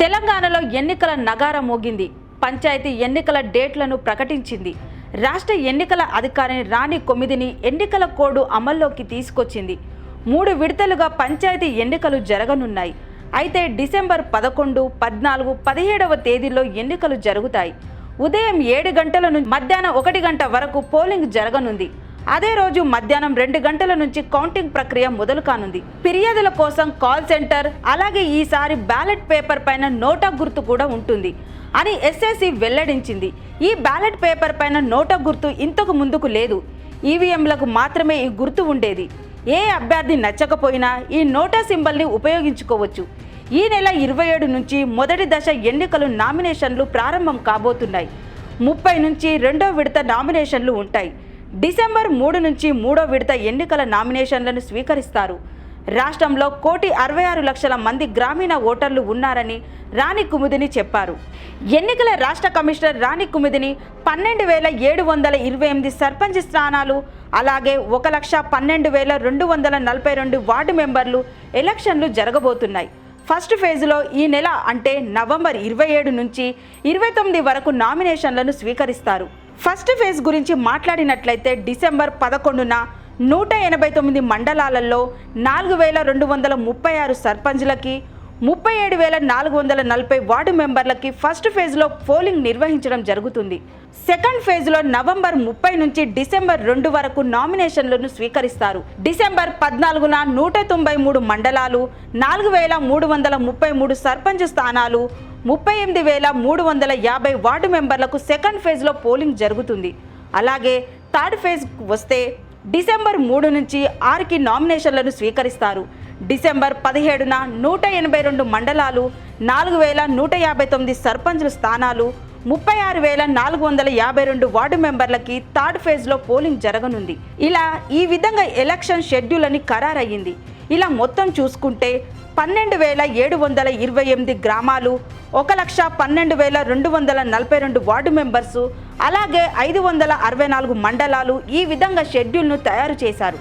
తెలంగాణలో ఎన్నికల నగార మోగింది. పంచాయతీ ఎన్నికల డేట్లను ప్రకటించింది. రాష్ట్ర ఎన్నికల అధికారిని రాణి కొమ్మిదిని ఎన్నికల కోడ్ అమల్లోకి తీసుకొచ్చింది. మూడు విడతలుగా పంచాయతీ ఎన్నికలు జరగనున్నాయి. అయితే డిసెంబర్ పదకొండు పద్నాలుగు పదిహేడవ తేదీల్లో ఎన్నికలు జరుగుతాయి. ఉదయం ఏడు గంటల నుంచి మధ్యాహ్నం ఒకటి గంట వరకు పోలింగ్ జరగనుంది. అదే రోజు మధ్యాహ్నం రెండు గంటల నుంచి కౌంటింగ్ ప్రక్రియ మొదలు కానుంది. ఫిర్యాదుల కోసం కాల్ సెంటర్ అలాగే ఈసారి బ్యాలెట్ పేపర్ పైన నోటా గుర్తు కూడా ఉంటుంది అని ఎస్ఎస్సి వెల్లడించింది. ఈ బ్యాలెట్ పేపర్ పైన నోటా గుర్తు ఇంతకు ముందుకు లేదు. ఈవీఎంలకు మాత్రమే ఈ గుర్తు ఉండేది. ఏ అభ్యర్థి నచ్చకపోయినా ఈ నోటా సింబల్ని ఉపయోగించుకోవచ్చు. ఈ నెల ఇరవై ఏడు నుంచి మొదటి దశ ఎన్నికలు నామినేషన్లు ప్రారంభం కాబోతున్నాయి. ముప్పై నుంచి రెండో విడత నామినేషన్లు ఉంటాయి. డిసెంబర్ మూడు నుంచి మూడో విడత ఎన్నికల నామినేషన్లను స్వీకరిస్తారు. రాష్ట్రంలో కోటి అరవై ఆరు లక్షల మంది గ్రామీణ ఓటర్లు ఉన్నారని రాణి కుముదిని చెప్పారు. ఎన్నికల రాష్ట్ర కమిషనర్ రాణి కుముదిని పన్నెండు వేల ఏడు వందల ఇరవై ఎనిమిది సర్పంచ్ స్థానాలు అలాగే ఒక లక్ష పన్నెండు వేల రెండు వందల నలభై రెండు వార్డు మెంబర్లు ఎలక్షన్లు జరగబోతున్నాయి. ఫస్ట్ ఫేజ్లో ఈ నెల అంటే నవంబర్ ఇరవై ఏడు నుంచి ఇరవై తొమ్మిది వరకు నామినేషన్లను స్వీకరిస్తారు. ఫస్ట్ ఫేజ్ గురించి మాట్లాడినట్లయితే డిసెంబర్ పదకొండున నూట ఎనభై తొమ్మిది మండలాలలో నాలుగు వేల రెండు వందల ముప్పై ఆరు సర్పంచ్లకి ముప్పై ఏడు వేల నాలుగు వందల నలభై వార్డు మెంబర్లకి ఫస్ట్ ఫేజ్లో పోలింగ్ నిర్వహించడం జరుగుతుంది. సెకండ్ ఫేజ్లో నవంబర్ ముప్పై నుంచి డిసెంబర్ రెండు వరకు నామినేషన్లను స్వీకరిస్తారు. డిసెంబర్ పద్నాలుగున నూట తొంభై మూడు మండలాలు నాలుగు వేల మూడు వందల ముప్పై మూడు సర్పంచ్ స్థానాలు ముప్పై ఎనిమిది వేల మూడు వందల యాభై వార్డు మెంబర్లకు సెకండ్ ఫేజ్లో పోలింగ్ జరుగుతుంది. అలాగే థర్డ్ ఫేజ్ వస్తే డిసెంబర్ మూడు నుంచి ఆరుకి నామినేషన్లను స్వీకరిస్తారు. డిసెంబర్ పదిహేడున నూట ఎనభై రెండు మండలాలు నాలుగు వేల నూట యాభై తొమ్మిది సర్పంచుల స్థానాలు ముప్పై ఆరు వేల నాలుగు వందల యాభై రెండు వార్డు మెంబర్లకి థర్డ్ ఫేజ్లో పోలింగ్ జరగనుంది. ఇలా ఈ విధంగా ఎలక్షన్ షెడ్యూల్ అని ఖరారయ్యింది. ఇలా మొత్తం చూసుకుంటే పన్నెండు వేల ఏడు వందల ఇరవై ఎనిమిది గ్రామాలు ఒక లక్ష పన్నెండు వేల రెండు వందల నలభై రెండు వార్డు మెంబర్సు అలాగే ఐదు వందల అరవై నాలుగు మండలాలు ఈ విధంగా షెడ్యూల్ను తయారు చేశారు.